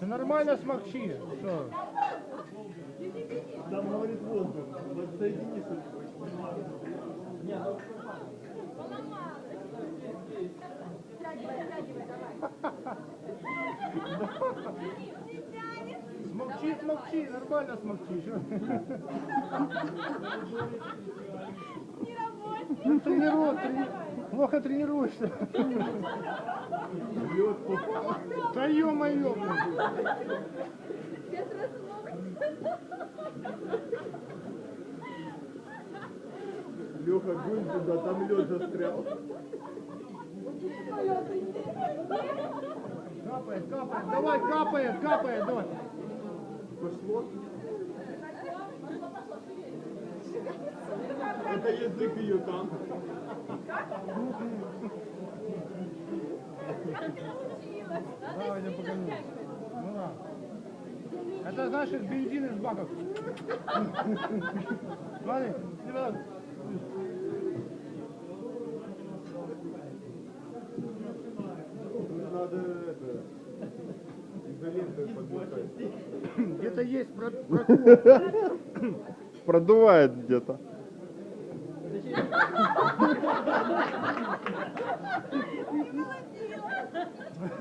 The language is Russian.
Ты нормально смокчи. Что? Там говорит воздух. Вот соединись. Смокчи, смокчи, нормально смокчи. Ну, тренируй, трени- плохо тренируешься. Да ё-моё. Леха, гунь туда, там лед застрял. Капает, капает, давай, капает, капает, давай. Пошло. Это язык ее там. Ну. Это как бензин из баков. Смотри, ребят. Надо это... Где-то есть прокол. Продувает где-то. ハハハハ!